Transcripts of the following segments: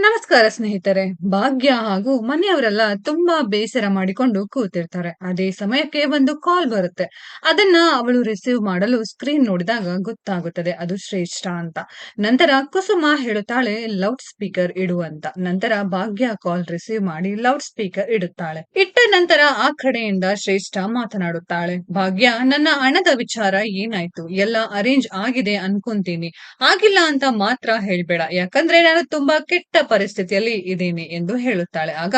ನಮಸ್ಕಾರ ಸ್ನೇಹಿತರೆ. ಭಾಗ್ಯ ಹಾಗೂ ಮನೆಯವರೆಲ್ಲ ತುಂಬಾ ಬೇಸರ ಮಾಡಿಕೊಂಡು ಕೂತಿರ್ತಾರೆ. ಅದೇ ಸಮಯಕ್ಕೆ ಒಂದು ಕಾಲ್ ಬರುತ್ತೆ. ಅದನ್ನ ಅವಳು ರಿಸೀವ್ ಮಾಡಲು ಸ್ಕ್ರೀನ್ ನೋಡಿದಾಗ ಗೊತ್ತಾಗುತ್ತದೆ. ಅದು ಶ್ರೇಷ್ಠ ಅಂತ. ನಂತರ ಕುಸುಮ ಹೇಳುತ್ತಾಳೆ ಲೌಡ್ ಸ್ಪೀಕರ್ ಇಡು ಅಂತ. ನಂತರ ಭಾಗ್ಯ ಕಾಲ್ ರಿಸೀವ್ ಮಾಡಿ ಲೌಡ್ ಸ್ಪೀಕರ್ ಇಡುತ್ತಾಳೆ. ಇಟ್ಟ ನಂತರ ಆ ಕಡೆಯಿಂದ ಶ್ರೇಷ್ಠ ಮಾತನಾಡುತ್ತಾಳೆ. ಭಾಗ್ಯ, ನನ್ನ ಹಣದ ವಿಚಾರ ಏನಾಯ್ತು? ಎಲ್ಲ ಅರೇಂಜ್ ಆಗಿದೆ ಅನ್ಕೊಂತೀನಿ. ಆಗಿಲ್ಲ ಅಂತ ಮಾತ್ರ ಹೇಳ್ಬೇಡ. ಯಾಕಂದ್ರೆ ನಾನು ತುಂಬಾ ಕೆಟ್ಟ ಪರಿಸ್ಥಿತಿಯಲ್ಲಿ ಇದ್ದೀನಿ ಎಂದು ಹೇಳುತ್ತಾಳೆ. ಆಗ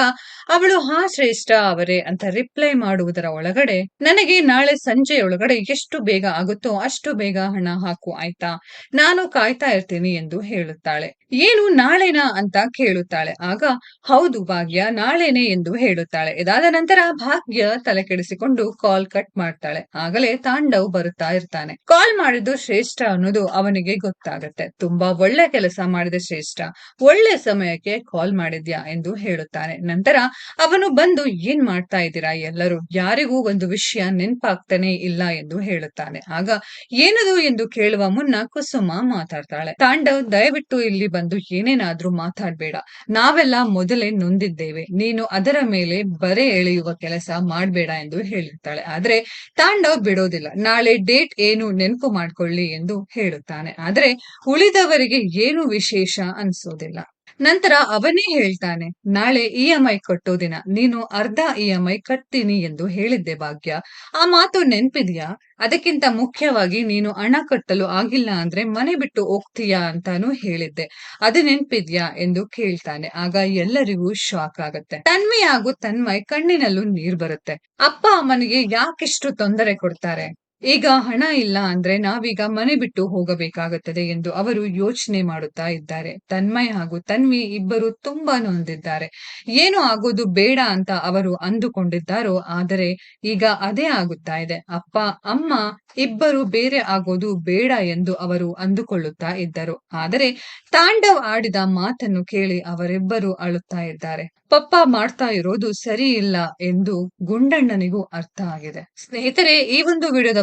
ಅವಳು, ಹಾ ಶ್ರೇಷ್ಠ ಅವರೇ ಅಂತ ರಿಪ್ಲೈ ಮಾಡುವುದರ ಒಳಗಡೆ, ನನಗೆ ನಾಳೆ ಸಂಜೆ ಒಳಗಡೆ ಎಷ್ಟು ಬೇಗ ಆಗುತ್ತೋ ಅಷ್ಟು ಬೇಗ ಹಣ ಹಾಕು, ಆಯ್ತಾ? ನಾನು ಕಾಯ್ತಾ ಇರ್ತೀನಿ ಎಂದು ಹೇಳುತ್ತಾಳೆ. ಏನು ನಾಳೆನಾ? ಅಂತ ಕೇಳುತ್ತಾಳೆ. ಆಗ, ಹೌದು ಭಾಗ್ಯ, ನಾಳೆನೆ ಎಂದು ಹೇಳುತ್ತಾಳೆ. ಇದಾದ ನಂತರ ಭಾಗ್ಯ ತಲೆ ಕೆಡಿಸಿಕೊಂಡು ಕಾಲ್ ಕಟ್ ಮಾಡ್ತಾಳೆ. ಆಗಲೇ ತಾಂಡವ್ ಬರುತ್ತಾ ಇರ್ತಾನೆ. ಕಾಲ್ ಮಾಡಿದ್ದು ಶ್ರೇಷ್ಠ ಅನ್ನೋದು ಅವನಿಗೆ ಗೊತ್ತಾಗುತ್ತೆ. ತುಂಬಾ ಒಳ್ಳೆ ಕೆಲಸ ಮಾಡಿದ ಶ್ರೇಷ್ಠ. ಒಳ್ಳೆ ಸಮಯಕ್ಕೆ ಕಾಲ್ ಮಾಡಿದ್ಯಾ ಎಂದು ಹೇಳುತ್ತಾನೆ. ನಂತರ ಅವನು ಬಂದು, ಏನ್ ಮಾಡ್ತಾ ಇದ್ದೀರಾ ಎಲ್ಲರೂ? ಯಾರಿಗೂ ಒಂದು ವಿಷಯ ನೆನ್ಪಾಗ್ತಾನೆ ಇಲ್ಲ ಎಂದು ಹೇಳುತ್ತಾನೆ. ಆಗ ಏನದು ಎಂದು ಕೇಳುವ ಮುನ್ನ ಕುಸುಮ ಮಾತಾಡ್ತಾಳೆ. ತಾಂಡವ್, ದಯವಿಟ್ಟು ಇಲ್ಲಿ ಬಂದು ಏನೇನಾದ್ರೂ ಮಾತಾಡ್ಬೇಡ. ನಾವೆಲ್ಲ ಮೊದಲೇ ನೊಂದಿದ್ದೇವೆ. ನೀನು ಅದರ ಮೇಲೆ ಬರೆ ಎಳೆಯುವ ಕೆಲಸ ಮಾಡ್ಬೇಡ ಎಂದು ಹೇಳಿರ್ತಾಳೆ. ಆದ್ರೆ ತಾಂಡವ್ ಬಿಡೋದಿಲ್ಲ. ನಾಳೆ ಡೇಟ್ ಏನು ನೆನಪು ಮಾಡ್ಕೊಳ್ಳಿ ಎಂದು ಹೇಳುತ್ತಾನೆ. ಆದ್ರೆ ಉಳಿದವರಿಗೆ ಏನು ವಿಶೇಷ ಅನ್ಸೋದಿಲ್ಲ. ನಂತರ ಅವನೇ ಹೇಳ್ತಾನೆ, ನಾಳೆ ಇ ಎಂ ಐ ಕಟ್ಟೋ ದಿನ, ನೀನು ಅರ್ಧ ಇ ಎಂ ಐ ಕಟ್ತೀನಿ ಎಂದು ಹೇಳಿದ್ದೆ ಭಾಗ್ಯ. ಆ ಮಾತು ನೆನ್ಪಿದ್ಯಾ? ಅದಕ್ಕಿಂತ ಮುಖ್ಯವಾಗಿ ನೀನು ಹಣ ಕಟ್ಟಲು ಆಗಿಲ್ಲ ಅಂದ್ರೆ ಮನೆ ಬಿಟ್ಟು ಹೋಗ್ತೀಯಾ ಅಂತಾನು ಹೇಳಿದ್ದೆ. ಅದು ನೆನ್ಪಿದ್ಯಾ ಎಂದು ಕೇಳ್ತಾನೆ. ಆಗ ಎಲ್ಲರಿಗೂ ಶಾಕ್ ಆಗತ್ತೆ. ತನ್ಮಯ ಹಾಗೂ ತನ್ಮಯ್ ಕಣ್ಣಿನಲ್ಲೂ ನೀರ್ ಬರುತ್ತೆ. ಅಪ್ಪ ಅಮ್ಮನಿಗೆ ಯಾಕಿಷ್ಟು ತೊಂದರೆ ಕೊಡ್ತಾರೆ? ಈಗ ಹಣ ಇಲ್ಲ ಅಂದ್ರೆ ನಾವೀಗ ಮನೆ ಬಿಟ್ಟು ಹೋಗಬೇಕಾಗುತ್ತದೆ ಎಂದು ಅವರು ಯೋಚನೆ ಮಾಡುತ್ತಾ ಇದ್ದಾರೆ. ತನ್ಮಯ್ ಹಾಗೂ ತನ್ವಿ ಇಬ್ಬರು ತುಂಬಾ ನೊಂದಿದ್ದಾರೆ. ಏನು ಆಗೋದು ಬೇಡ ಅಂತ ಅವರು ಅಂದುಕೊಂಡಿದ್ದಾರೋ, ಆದರೆ ಈಗ ಅದೇ ಆಗುತ್ತಾ ಇದೆ. ಅಪ್ಪ, ಅಮ್ಮ ಇಬ್ಬರು ಬೇರೆ ಆಗೋದು ಬೇಡ ಎಂದು ಅವರು ಅಂದುಕೊಳ್ಳುತ್ತಾ ಇದ್ದರು. ಆದರೆ ತಾಂಡವ್ ಆಡಿದ ಮಾತನ್ನು ಕೇಳಿ ಅವರಿಬ್ಬರು ಅಳುತ್ತಾ ಇದ್ದಾರೆ. ಪಪ್ಪ ಮಾಡ್ತಾ ಇರೋದು ಸರಿ ಇಲ್ಲ ಎಂದು ಗುಂಡಣ್ಣನಿಗೂ ಅರ್ಥ ಆಗಿದೆ. ಸ್ನೇಹಿತರೆ, ಈ ಒಂದು ವಿಡಿಯೋದ